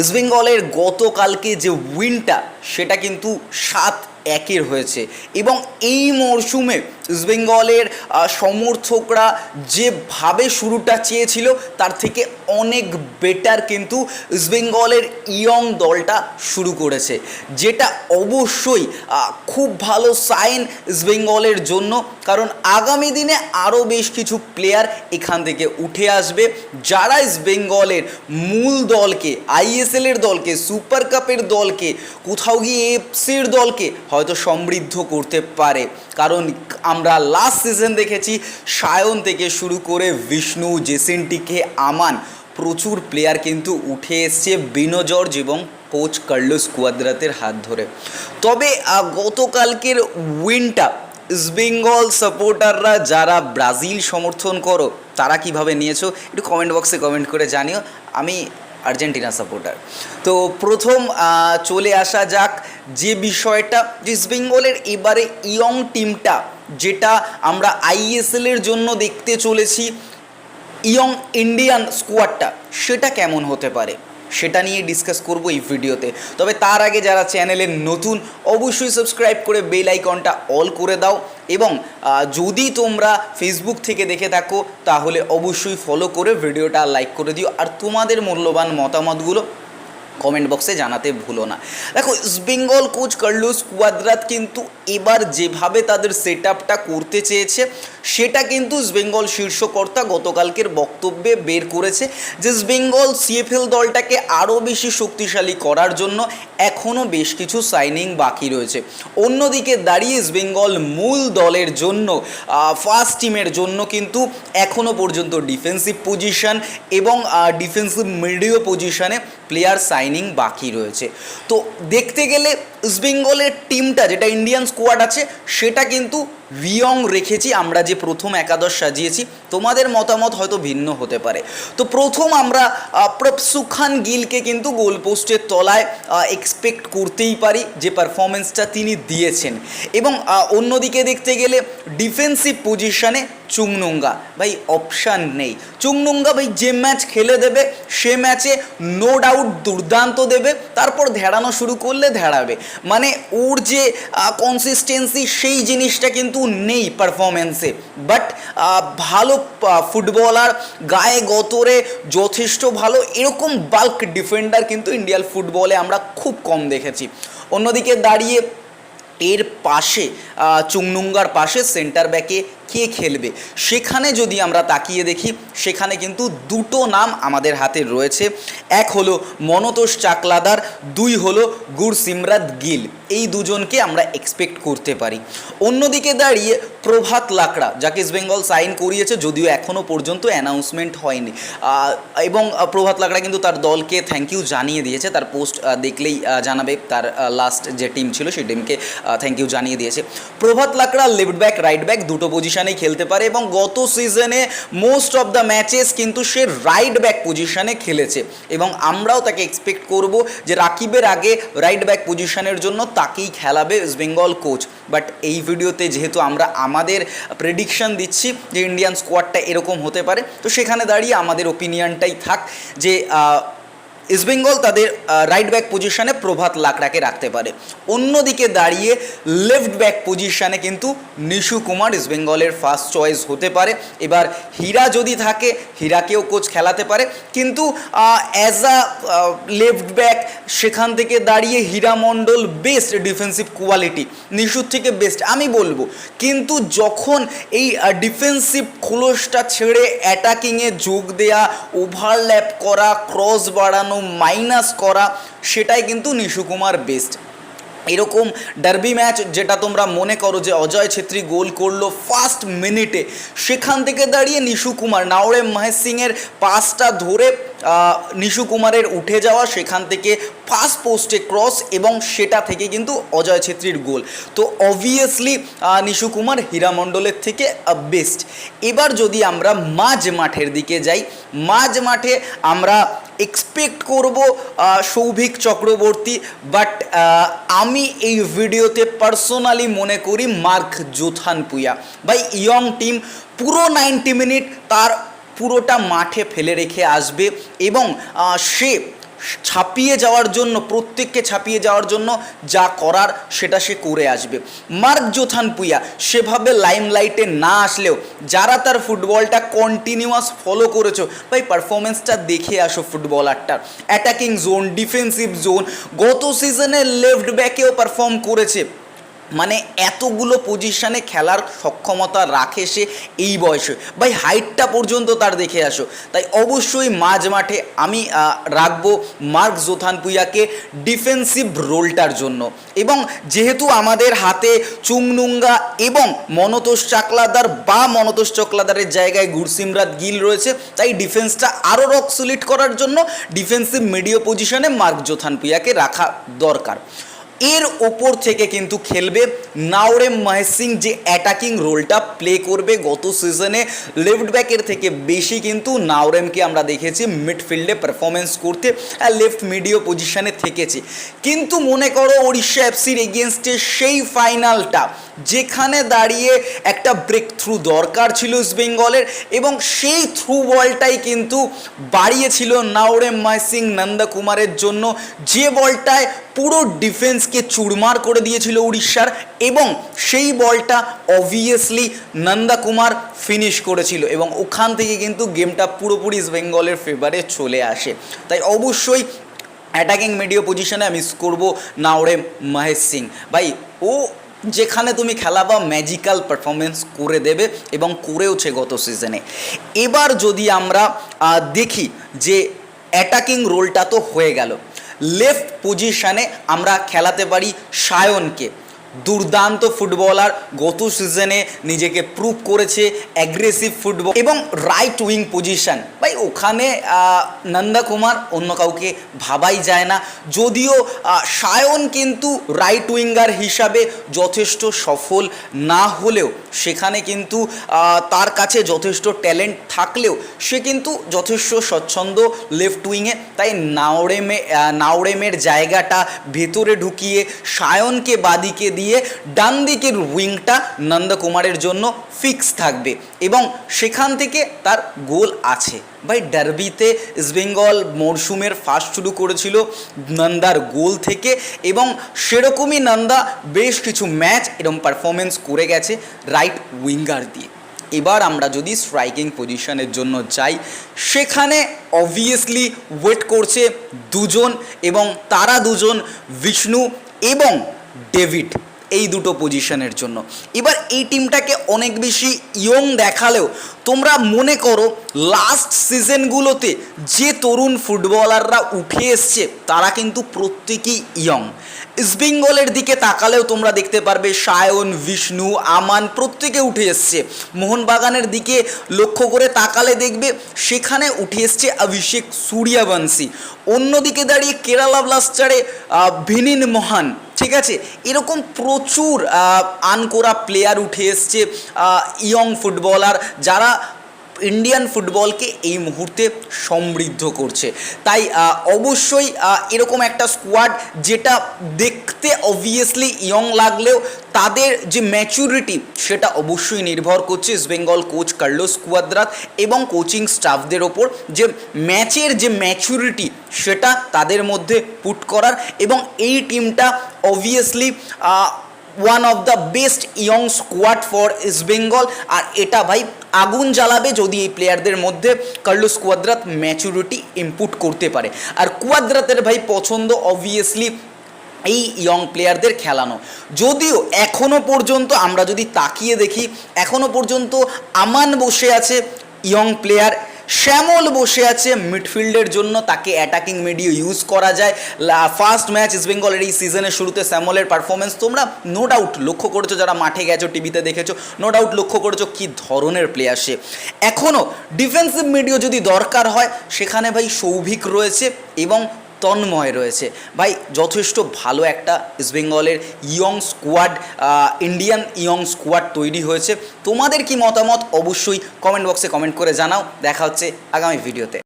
ইস্টবেঙ্গলের গতকালকে যে উইনটা সেটা কিন্তু সাত একের হয়েছে এবং এই মরশুমে ইস্টবেঙ্গলের সমর্থকরা যেভাবে শুরুটা চেয়েছিল, তার থেকে অনেক বেটার কিন্তু ইস্টবেঙ্গলের ইয়ং দলটা শুরু করেছে। যেটা অবশ্যই খুব ভালো সাইন ইস্টবেঙ্গলের জন্য, কারণ আগামী দিনে আরও বেশ কিছু প্লেয়ার এখান থেকে উঠে আসবে, যারা ইস্টবেঙ্গলের মূল দলকে আইএসএল এর দলকে সুপার কাপের দলকে, কোথাও গিয়ে এফসির দলকে হয়তো সমৃদ্ধ করতে পারে। কারণ আমরা লাস্ট সিজন দেখেছি, সায়ন থেকে শুরু করে বিষ্ণু, জেসিনটিকে, আমান, প্রচুর প্লেয়ার কিন্তু উঠে এসছে বিনো জর্জ এবং কোচ কার্লোস কুয়াদ্রাতের হাত ধরে। তবে গতকালকের উইনটা ইস্টবেঙ্গল সাপোর্টাররা যারা ব্রাজিল সমর্থন করো, তারা কীভাবে নিয়েছো, একটু কমেন্ট বক্সে কমেন্ট করে জানিও। আমি আর্জেন্টিনা সাপোর্টার তো প্রথম চলে আসা যাক যে বিষয়টা যে ইস্টবেঙ্গলের এবারে ইয়ং টিমটা যেটা আমরা আইএসএলের জন্য দেখতে চলেছি ইয়ং ইন্ডিয়ান স্কোয়াডটা সেটা কেমন হতে পারে? সেটা নিয়ে ডিসকাস করব এই ভিডিওতে। তবে তার আগে যারা চ্যানেলে নতুন, অবশ্যই সাবস্ক্রাইব করে বেল আইকনটা অল করে দাও এবং যদি তোমরা ফেসবুক থেকে দেখে থাকো, তাহলে অবশ্যই ফলো করে ভিডিওটা লাইক করে দিও। আর তোমাদের মূল্যবান মতামতগুলো কমেন্ট বক্সে জানাতে ভুলো না। দেখো বেঙ্গল, কোচ কার্লোস কুয়াদ্রাত কিন্তু এবার যেভাবে তাদের সেট আপটা করতে চেয়েছে, সেটা কিন্তু বেঙ্গল শীর্ষকর্তা গতকালকের বক্তব্যে বের করেছে যে বেঙ্গল সিএফএল দলটাকে আরও বেশি শক্তিশালী করার জন্য এখনও বেশ কিছু সাইনিং বাকি রয়েছে। অন্যদিকে দাঁড়িয়ে বেঙ্গল মূল দলের জন্য ফার্স্ট টিমের জন্য কিন্তু এখনও পর্যন্ত ডিফেন্সিভ পজিশন এবং ডিফেন্সিভ মিডিও পজিশনে প্লেয়ার সাইনিং বাকি রয়েছে। তো দেখতে গেলে ইস্টবেঙ্গলের টিমটা যেটা ইন্ডিয়ান স্কোয়াড আছে, সেটা কিন্তু ভিয়ং রেখেছি, আমরা যে প্রথম একাদশ সাজিয়েছি, তোমাদের মতামত হয়তো ভিন্ন হতে পারে। তো প্রথম আমরা প্রপসুখান গিলকে কিন্তু গোল পোস্টের তলায় এক্সপেক্ট করতেই পারি যে পারফরমেন্সটা তিনি দিয়েছেন। এবং অন্যদিকে দেখতে গেলে ডিফেন্সিভ পজিশনে চুংনুঙ্গা। ভাই অপশান নেই। চুংনুঙ্গা ভাই, যে ম্যাচ খেলে দেবে, সে ম্যাচে নো ডাউট দুর্দান্ত দেবে, তারপর ধেড়ানো শুরু করলে ধেড়াবে মানে ওর যে কনসিস্টেন্সি সেই জিনিসটা কিন্তু নেই পারফরমেন্সে বাট ভালো ফুটবলার গায়ে গতরে যথেষ্ট ভালো, এরকম বাল্ক ডিফেন্ডার কিন্তু ইন্ডিয়ান ফুটবলে আমরা খুব কম দেখেছি। অন্যদিকে দাঁড়িয়ে এর পাশে চুংনুঙ্গার পাশে সেন্টার ব্যাকে কে খেলবে। সেখানে যদি আমরা তাকিয়ে দেখি, সেখানে কিন্তু দুটো নাম আমাদের হাতে রয়েছে। এক হলো মনতোষ চাকলাদার, দুই হলো গুরসিমরাত গিল। এই দুজনকে আমরা এক্সপেক্ট করতে পারি। অন্যদিকে দাঁড়িয়ে প্রভাত লাকড়া, যাকে ইস্ট বেঙ্গল সাইন করিয়েছে, যদিও এখনও পর্যন্ত অ্যানাউন্সমেন্ট হয়নি। এবং প্রভাত লাকড়া কিন্তু তার দলকে থ্যাংক ইউ জানিয়ে দিয়েছে। তার পোস্ট দেখলেই জানাবে তার লাস্ট যে টিম ছিল, সেই টিমকে থ্যাংক ইউ জানিয়ে দিয়েছে। Prabhat Lakra left back right back দুটো পজিশনেই খেলতে পারে এবং গত সিজনে মোস্ট অফ দ্য ম্যাচেস কিন্তু সে রাইট ব্যাক পজিশনে খেলেছে। এবং আমরাও তাকে এক্সপেক্ট করব যে রাকিবের আগে রাইট ব্যাক পজিশনের জন্য তাকেই খেলাবে বেঙ্গল কোচ বাট এই ভিডিওতে যেহেতু আমরা আমাদের প্রেডিকশন দিচ্ছি যে ইন্ডিয়ান স্কোয়াডটা এরকম হতে পারে, তো সেখানে দাঁড়িয়ে আমাদের ওপিনিয়নটাই থাক যে ইস্টবেঙ্গল তাদের রাইট ব্যাক পজিশনে প্রভাত লাকড়াকে রাখতে পারে। অন্যদিকে দাঁড়িয়ে লেফট ব্যাক পজিশনে কিন্তু নিশু কুমার ইস্টবেঙ্গলের ফার্স্ট চয়েস হতে পারে। এবার হীরা যদি থাকে, হীরাকেও কোচ খেলাতে পারে। কিন্তু অ্যাজ আ লেফট ব্যাক সেখান থেকে দাঁড়িয়ে Hira Mondal best defensive quality নিশুর থেকে বেস্ট আমি বলব। কিন্তু যখন এই ডিফেন্সিভ খোলসটা ছেড়ে অ্যাটাকিংয়ে যোগ দেয়া ওভারল্যাপ করা ক্রস বাড়ানো মাইনাস করা, সেটাই কিন্তু নিশু কুমার বেস্ট এরকম ডার্বি ম্যাচ যেটা তোমরা মনে করো যে অজয় ছেত্রী গোল করল ফার্স্ট মিনিটে সেখান থেকে দাঁড়িয়ে নিশু কুমার, নাওরে মহেশ সিংয়ের পাসটা ধরে নিশু কুমারের উঠে যাওয়া, সেখান থেকে ফার্স্ট পোস্টে ক্রস এবং সেটা থেকে কিন্তু অজয় ছেত্রীর গোল। তো অবভিয়াসলি নিশু কুমার হীরামণ্ডলের থেকে বেস্ট এবার যদি আমরা মাঝ মাঠের দিকে যাই, মাঝ মাঠে আমরা এক্সপেক্ট করব সৌভিক চক্রবর্তী বাট আমি এই ভিডিওতে পার্সোনালি মনে করি মার্ক জোথান পুয়া বাই ইয়ং টিম পুরো নাইনটি মিনিট তার পুরোটা মাঠে ফেলে রেখে আসবে এবং সে ছাপিয়ে যাওয়ার জন্য, প্রত্যেককে ছাপিয়ে যাওয়ার জন্য যা করার সেটা সে করে আসবে। মার্ক জোথান পুইয়া, সেভাবে লাইমলাইটে না আসলেও যারা তার ফুটবলটা কন্টিনিউয়াস ফলো করেছ, ভাই পারফরমেন্সটা দেখে আসো ফুটবলারটার অ্যাটাকিং জোন ডিফেন্সিভ জোন গত সিজনে লেফট ব্যাকেও পারফর্ম করেছে। মানে এতগুলো পজিশনে খেলার সক্ষমতা রাখে সে এই বয়সে। ভাই হাইটটা পর্যন্ত তার দেখে আসো। তাই অবশ্যই মাঝ মাঠে আমি রাখব মার্ক জোথান পুইয়াকে ডিফেন্সিভ রোলটার জন্য। এবং যেহেতু আমাদের হাতে চুংনুঙ্গা এবং মনতোষ চাকলাদার বা মনতোষ চকলাদারের জায়গায় গুরসিমরাত গিল রয়েছে, তাই ডিফেন্সটা আরও রক সলিড করার জন্য ডিফেন্সিভ মিডিও পজিশনে মার্ক জোথান পুইয়াকে রাখা দরকার। এর ওপর থেকে কিন্তু খেলবে নাওরেম মহেশ সিং যে অ্যাটাকিং রোলটা প্লে করবে গত সিজনে লেফট ব্যাকের থেকে বেশি কিন্তু নাওরেমকে আমরা দেখেছি মিডফিল্ডে পারফরমেন্স করতে আর লেফট মিডিও পজিশনে থেকেছে। কিন্তু মনে করো উড়িষ্যা এফসির এগেনস্টে সেই ফাইনালটা যেখানে দাঁড়িয়ে একটা ব্রেক থ্রু দরকার ছিল ইস্ট বেঙ্গলের এবং সেই থ্রু বলটাই কিন্তু বাড়িয়েছিল নাওরেম মহেশ সিং নন্দকুমারের জন্য। যে বলটায় পুরো ডিফেন্সকে চুরমার করে দিয়েছিল উড়িষ্যার এবং সেই বলটা অবভিয়াসলি নন্দা কুমার ফিনিশ করেছিল এবং ওখান থেকে কিন্তু গেমটা পুরোপুরি ইস্ট বেঙ্গলের ফেভারে চলে আসে। তাই অবশ্যই অ্যাটাকিং মিডিও পজিশনে মিস করব নাওরে মহেশ সিং। ভাই, ও যেখানে তুমি খেলা বা ম্যাজিক্যাল পারফরমেন্স করে দেবে এবং করেওছে গত সিজনে এবার যদি আমরা দেখি যে অ্যাটাকিং রোলটা তো হয়ে গেল। লেফট পজিশানে আমরা খেলাতে পারি সায়নকে। দুর্দান্ত ফুটবলার গত সিজনে নিজেকে প্রুভ করেছে অ্যাগ্রেসিভ ফুটবল এবং রাইট উইং পজিশন ভাই, ওখানে নন্দা কুমার অন্য কাউকে ভাবাই যায় না। যদিও সায়ন কিন্তু রাইট উইঙ্গার হিসাবে যথেষ্ট সফল না হলেও, সেখানে কিন্তু তার কাছে যথেষ্ট ট্যালেন্ট থাকলেও, সে কিন্তু যথেষ্ট স্বচ্ছন্দ লেফট উইংয়ে তাই নাওরেমে নাওরেমের জায়গাটা ভেতরে ঢুকিয়ে সায়নকে বাদিকে দিয়ে ডান দিকের উইংটা নন্দকুমারের জন্য ফিক্স থাকবে এবং সেখান থেকে তার গোল আছে। ভাই ডার্বিতে ইস্টবেঙ্গল মরশুমের ফার্স্ট শুরু করেছিল নন্দার গোল থেকে এবং সেরকমই নন্দা বেশ কিছু ম্যাচ এরকম পারফরমেন্স করে গেছে রাইট উইঙ্গার দিয়ে। এবার আমরা যদি স্ট্রাইকিং পজিশনের জন্য যাই, সেখানে অবভিয়াসলি ওয়েট করছে দুজন এবং তারা দুজন বিষ্ণু এবং ডেভিড এই দুটো পজিশনের জন্য। এবার এই টিমটাকে অনেক বেশি ইয়ং দেখালেও তোমরা মনে করো লাস্ট সিজনগুলোতে যে তরুণ ফুটবলাররা উঠে এসছে, তারা কিন্তু প্রত্যেকেই ইয়ং ইস্টবেঙ্গলের দিকে তাকালেও তোমরা দেখতে পারবে সায়ন, বিষ্ণু, আমান প্রত্যেকে উঠে এসছে। মোহনবাগানের দিকে লক্ষ্য করে তাকালে দেখবে সেখানে উঠে এসছে অভিষেক সূর্যবংশী। অন্যদিকে দাঁড়িয়ে কেরালা ব্লাস্টারে ভিনিন মহান। ঠিক আছে? এরকম প্রচুর আনকোরা প্লেয়ার উঠে এসছে ইয়ং ফুটবলার যারা ইন্ডিয়ান ফুটবলকে এই মুহূর্তে সমৃদ্ধ করছে। তাই অবশ্যই এরকম একটা স্কোয়াড যেটা দেখতে অবভিয়াসলি ইয়ং লাগলেও তাদের যে ম্যাচুরিটি সেটা অবশ্যই নির্ভর করছে East Bengal coach Carlos Cuadrat এবং কোচিং স্টাফদের ওপর যে ম্যাচের যে ম্যাচুরিটি সেটা তাদের মধ্যে পুট করার এবং এই টিমটা obviously one of the best young squad for East Bengal আর এটা ভাই আগুন জ্বালাবে যদি এই প্লেয়ারদের মধ্যে কার্লোস কুয়াদ্রাত ম্যাচুরিটি ইনপুট করতে পারে। আর কুয়াদ্রাতের ভাই পছন্দ অবভিয়াসলি এই ইয়ং প্লেয়ারদের খেলানো। যদিও এখনও পর্যন্ত আমরা যদি তাকিয়ে দেখি এখনও পর্যন্ত আমান বসে আছে ইয়ং প্লেয়ার শ্যামল বসে আছে মিডফিল্ডের জন্য, তাকে অ্যাটাকিং মিডিয়া ইউজ করা যায়। ফার্স্ট ম্যাচ ইস্টবেঙ্গলের এই সিজনের শুরুতে শ্যামলের পারফরমেন্স তোমরা নো ডাউট লক্ষ্য করেছ, যারা মাঠে গেছো টিভিতে দেখেছ নো ডাউট লক্ষ্য করেছ কী ধরনের প্লেয়ার সে এখনও ডিফেন্সিভ মিডিও যদি দরকার হয়, সেখানে ভাই সৌভিক রয়েছে এবং তন্ময় রয়েছে। ভাই, যথেষ্ট ভালো একটা ইস্টবেঙ্গলের young squad Indian young squad তৈরি হয়েছে। তোমাদের কি মতামত? অবশ্যই কমেন্ট বক্সে কমেন্ট করে জানাও। দেখা হচ্ছে আগামী ভিডিওতে